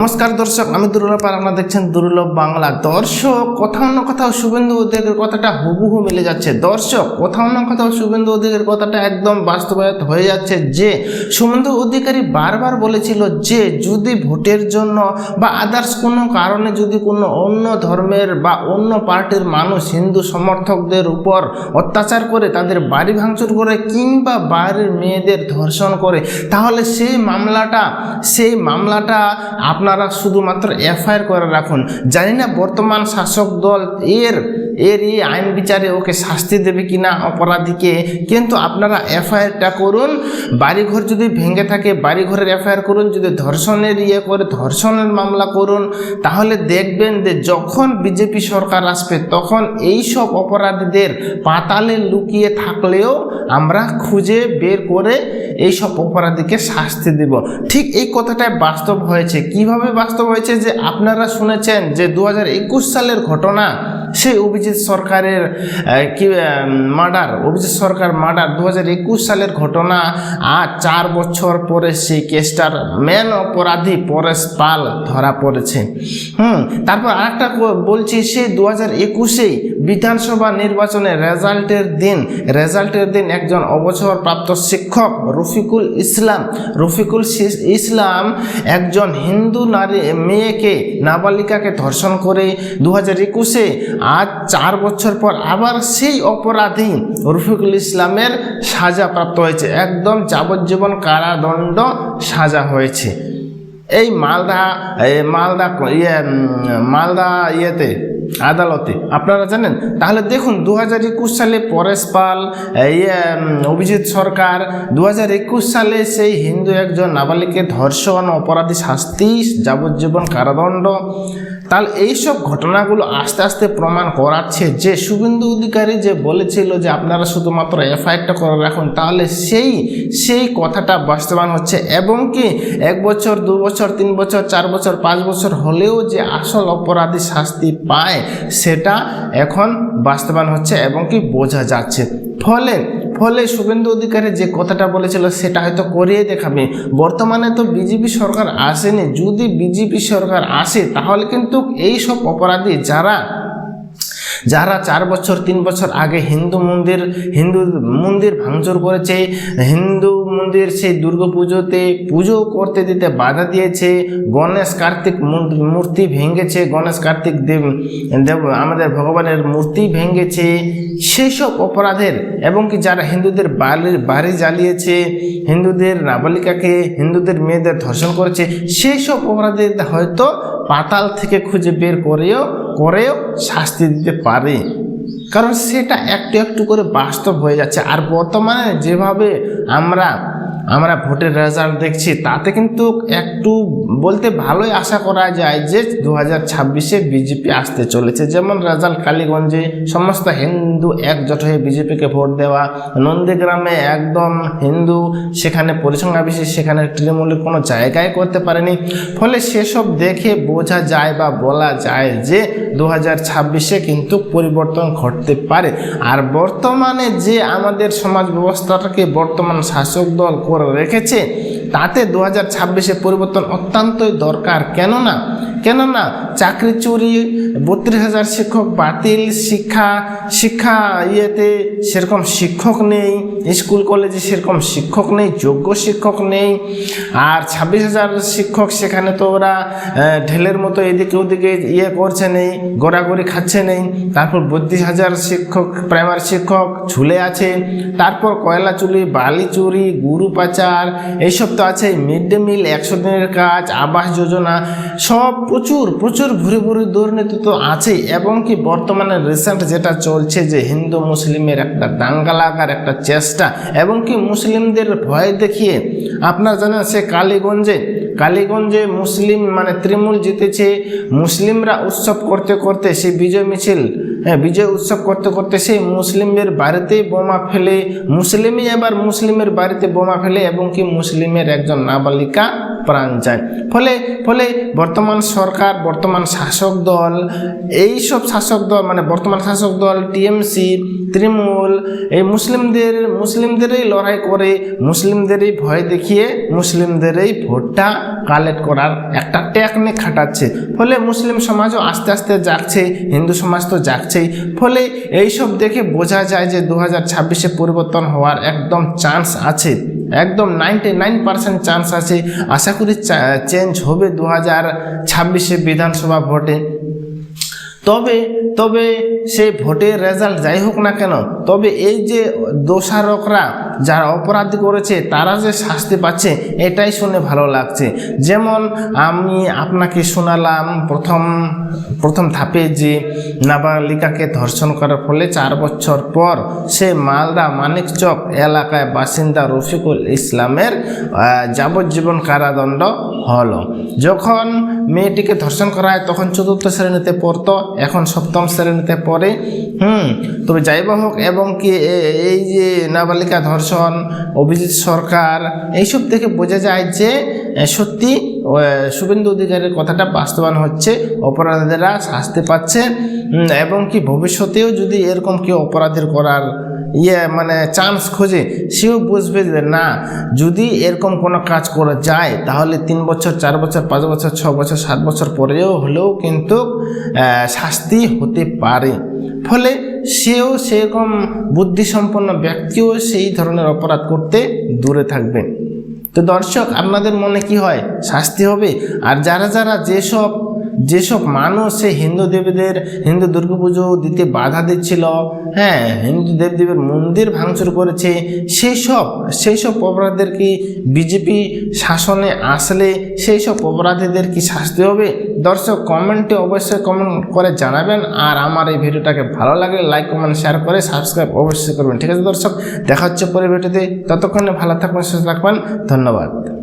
নমস্কার দর্শক, আমি দুর্লভ আর আপনারা দেখছেন দুর্লভ বাংলা। দর্শক, কোথাও না কোথাও শুভেন্দু অধিকারের কথাটা হুবহু মিলে যাচ্ছে। দর্শক, কোথাও না কোথাও শুভেন্দু অধিকারের কথাটা একদম বাস্তবায়িত হয়ে যাচ্ছে যে, শুভেন্দু অধিকারী বারবার বলেছিল যে, যদি ভোটের জন্য বা আদার্স কোনো কারণে যদি কোনো অন্য ধর্মের বা অন্য পার্টির মানুষ হিন্দু সমর্থকদের উপর অত্যাচার করে, তাদের বাড়ি ভাঙচুর করে কিংবা বাড়ির মেয়েদের ধর্ষণ করে, তাহলে সেই মামলাটা সেই মামলাটা আপনারা শুধুমাত্র এফআইআর করে রাখুন। জানি না বর্তমান শাসক দল এর এর এই আইন বিচারে ওকে শাস্তি দেবে কিনা অপরাধীকে, কিন্তু আপনারা এফআইআরটা করুন। বাড়িঘর যদি ভেঙে থাকে, বাড়িঘরের এফআইআর করুন। যদি ধর্ষণের ইয়ে করে, ধর্ষণের মামলা করুন, তাহলে দেখবেন যে যখন বিজেপি সরকার আসবে, তখন এই সব অপরাধীদের পাতালে লুকিয়ে থাকলেও আমরা খুঁজে বের করে এই সব অপরাধীকে শাস্তি দেব। ঠিক এই কথাটাই বাস্তব হয়েছে। কীভাবে বাস্তব হয়েছে যে আপনারা শুনেছেন যে দু হাজার একুশ সালের ঘটনা সেই অভিজিৎ সরকারের কি মার্ডার, অভিজিৎ সরকার মার্ডার দু হাজার একুশ সালের ঘটনা, আর চার বছর পরে সেই কেসটার মেন অপরাধী পরেশ পাল ধরা পড়েছে। হুম, তারপর আরেকটা বলছি, সেই দু হাজার একুশেই বিধানসভা নির্বাচনের রেজাল্টের দিন রেজাল্টের দিন একজন অবসরপ্রাপ্ত শিক্ষক রফিকুল ইসলাম রফিকুল ইসলাম একজন হিন্দু নারী, মেয়েকে, নাবালিকাকে ধর্ষণ করে দু হাজার একুশে আজ চার বছর পর আবার সেই অপরাধী রফিকুল ইসলামের সাজা প্রাপ্ত হয়েছে। একদম যাবজ্জীবন কারাদণ্ড সাজা হয়েছে। এই মালদা মালদা ইয়ে মালদা ইয়েতে, আদালতে, আপনারা জানেন? তাহলে দেখুন দু হাজার একুশ সালে পরেশ পাল ইয়ে অভিজিৎ সরকার দু হাজার একুশ সালে সেই হিন্দু একজন নাবালিকের ধর্ষণ অপরাধী শাস্তি, যাবজ্জীবন কারাদণ্ড তাহলে এইসব ঘটনাগুলো আস্তে আস্তে প্রমাণ করাচ্ছে যে শুভেন্দু অধিকারী যে বলেছিল যে আপনারা শুধুমাত্র এফআইআরটা করে রাখুন, তাহলে সেই সেই কথাটা বাস্তবায়ন হচ্ছে। এবং কি এক বছর, দু বছর, তিন বছর, চার বছর, পাঁচ বছর হলেও যে আসল অপরাধী শাস্তি পায়, সেটা এখন বাস্তবায়ন হচ্ছে এবং কি বোঝা যাচ্ছে। ফলে ফলে শুভেন্দু অধিকারী যে কথাটা বলেছিল সেটা হয়তো করিয়ে দেখাবে। বর্তমানে তো বিজেপি সরকার আসেনি। যদি বিজেপি সরকার আসে, তাহলে কিন্তু এই সব অপরাধী যারা যারা চার বছর, তিন বছর আগে হিন্দু মন্দির হিন্দু মন্দির ভাঙচুর করেছে, হিন্দু মন্দির সেই দুর্গা পুজোতে পুজো করতে দিতে বাধা দিয়েছে, গণেশ কার্তিক মূর্তি ভেঙেছে, গণেশ কার্তিক দেব দেব, আমাদের ভগবানের মূর্তি ভেঙেছে সেই সব অপরাধের এবং কি যারা হিন্দুদের বাড়ির বাড়ি জ্বালিয়েছে, হিন্দুদের নাবালিকাকে, হিন্দুদের মেয়েদের ধর্ষণ করেছে সেই সব অপরাধীদের হয়তো পাতাল থেকে খুঁজে বের করেও করেও শাস্তি দিতে পারে। কারণ সেটা একটু একটু করে বাস্তব হয়ে যাচ্ছে। আর বর্তমানে যেভাবে আমরা আমরা ভোটের রেজাল্ট দেখছি, তাতে কিন্তু একটু বলতে ভালোই আশা করা যায় যে দু হাজার ছাব্বিশে বিজেপি আসতে চলেছে। যেমন রেজাল্ট কালীগঞ্জে সমস্ত হিন্দু একজোট হয়ে বিজেপিকে ভোট দেওয়া, নন্দীগ্রামে একদম হিন্দু, সেখানে পরিসংখ্যা বিশেষ, সেখানে তৃণমূলের কোনো জায়গায় করতে পারেনি। ফলে সেসব দেখে বোঝা যায় বা বলা যায় যে দু হাজার ছাব্বিশে কিন্তু পরিবর্তন ঘটতে পারে। আর বর্তমানে যে আমাদের সমাজ ব্যবস্থাটাকে বর্তমান শাসক দল করে রেখেছে তাতে দু হাজার ছাব্বিশে পরিবর্তন অত্যন্তই দরকার। কেননা কেননা চাকরি চুরি, বত্রিশ হাজার শিক্ষক বাতিল, শিক্ষা শিক্ষা ইয়েতে সেরকম শিক্ষক নেই, স্কুল, কলেজে সেরকম শিক্ষক নেই, যোগ্য শিক্ষক নেই। আর ছাব্বিশ হাজার শিক্ষক সেখানে তো ওরা ঢেলের মতো এদিকে ওদিকে ইয়ে করছে নেই, গড়াগড়ি খাচ্ছে নেই। তারপর বত্রিশ হাজার শিক্ষক, প্রাইমারি শিক্ষক ঝুলে আছে। তারপর কয়লা চুরি, বালি চুরি, গুরু পাচার, এইসব আছে মিড ডে মিল একশো দিনের কাজ, আবাস যোজনা, সব প্রচুর প্রচুর ভুরি ভুরি দুর্নীতি তো আছেই। এবং কি বর্তমানে রিসেন্ট যেটা চলছে যে হিন্দু মুসলিমের একটা দাঙ্গা লাগার একটা চেষ্টা, এবং কি মুসলিমদের ভয় দেখিয়ে আপনার জানেন সে কালীগঞ্জে কালীগঞ্জে মুসলিম মানে তৃণমূল জিতেছে, মুসলিমরা উৎসব করতে করতে সে বিজয় মিছিল হ্যাঁ বিজয় উৎসব করতে করতে সে মুসলিমের বাড়িতে বোমা ফেলে, মুসলিমই এবার মুসলিমের বাড়িতে বোমা ফেলে এবং কি মুসলিমের একজন নাবালিকা প্রাণ যায়। ফলে ফলে বর্তমান সরকার, বর্তমান শাসক দল এই সব শাসক দল মানে বর্তমান শাসক দল, টিএমসি, তৃণমূল, এই মুসলিমদের, মুসলিমদেরই লড়াই করে, মুসলিমদেরই ভয় দেখিয়ে, মুসলিমদেরই ভোটটা কালেক্ট করার একটা টেকনিক খাটাচ্ছে। ফলে মুসলিম সমাজও আস্তে আস্তে জাগছে, হিন্দু সমাজ তো জাগছেই। ফলে এইসব দেখে বোঝা যায় যে দু হাজার পরিবর্তন হওয়ার একদম চান্স আছে। একদম নাইনটি নাইন পার্সেন্ট চান্স আছে। আশা করি চেঞ্জ হবে দু হাজার ছাব্বিশে বিধানসভা ভোটে। তবে তবে সে ভোটের রেজাল্ট যাই হোক না কেন, তবে এই যে দোষারকরা যারা অপরাধ করেছে, তারা যে শাস্তি পাচ্ছে, এটাই শুনে ভালো লাগছে। যেমন আমি আপনাকে শোনালাম প্রথম প্রথম ধাপে যে নাবালিকাকে ধর্ষণ করার ফলে চার বছর পর সে মালদা মানিকচক এলাকায় বাসিন্দা রফিকুল ইসলামের যাবজ্জীবন কারাদণ্ড হলো। যখন মেয়েটিকে ধর্ষণ করা হয়, তখন চতুর্থ শ্রেণীতে পড়তো এখন সপ্তম শ্রেণীতে পড়ে, হুম, তবে যাই হোক, এবং কি এই যে নাবালিকা ধর্ষণ, অভিজিৎ সরকার, এইসব থেকে বোঝা যায় যে সত্যি শুভেন্দু অধিকারের কথাটা বাস্তবায়ন হচ্ছে, অপরাধীরা শাস্তি পাচ্ছে এবং কি ভবিষ্যতেও যদি এরকম কেউ অপরাধের করার ইয়ে মানে চান্স খোঁজে, সেও বুঝবে যে না, যদি এরকম কোনো কাজ করা যায়, তাহলে তিন বছর, চার বছর, পাঁচ বছর, ছ বছর, সাত বছর পরেও হলেও কিন্তু শাস্তি হতে পারে। ফলে সেও সেরকম বুদ্ধিসম্পন্ন ব্যক্তিও সেই ধরনের অপরাধ করতে দূরে থাকবে। তো দর্শক, আপনাদের মনে কি হয়? শাস্তি হবে? আর যারা যারা যেসব যেসব মানুষ সেই হিন্দু দেবীদের, হিন্দু দুর্গাপুজো দিতে বাধা দিচ্ছিল হ্যাঁ হিন্দু দেবদেবীর মন্দির ভাঙচুর করেছে সেই সব সেই সব অপরাধীদের কি বিজেপি শাসনে আসলে সেই সব অপরাধীদের কি শাস্তি হবে? দর্শক, কমেন্টে অবশ্যই কমেন্ট করে জানাবেন, আর আমার এই ভিডিওটাকে ভালো লাগলে লাইক, কমেন্ট, শেয়ার করে সাবস্ক্রাইব অবশ্যই করবেন। ঠিক আছে দর্শক, দেখা হচ্ছে পরে ভিডিওতে, ততক্ষণে ভালো থাকবেন, সুস্থ থাকবেন, ধন্যবাদ।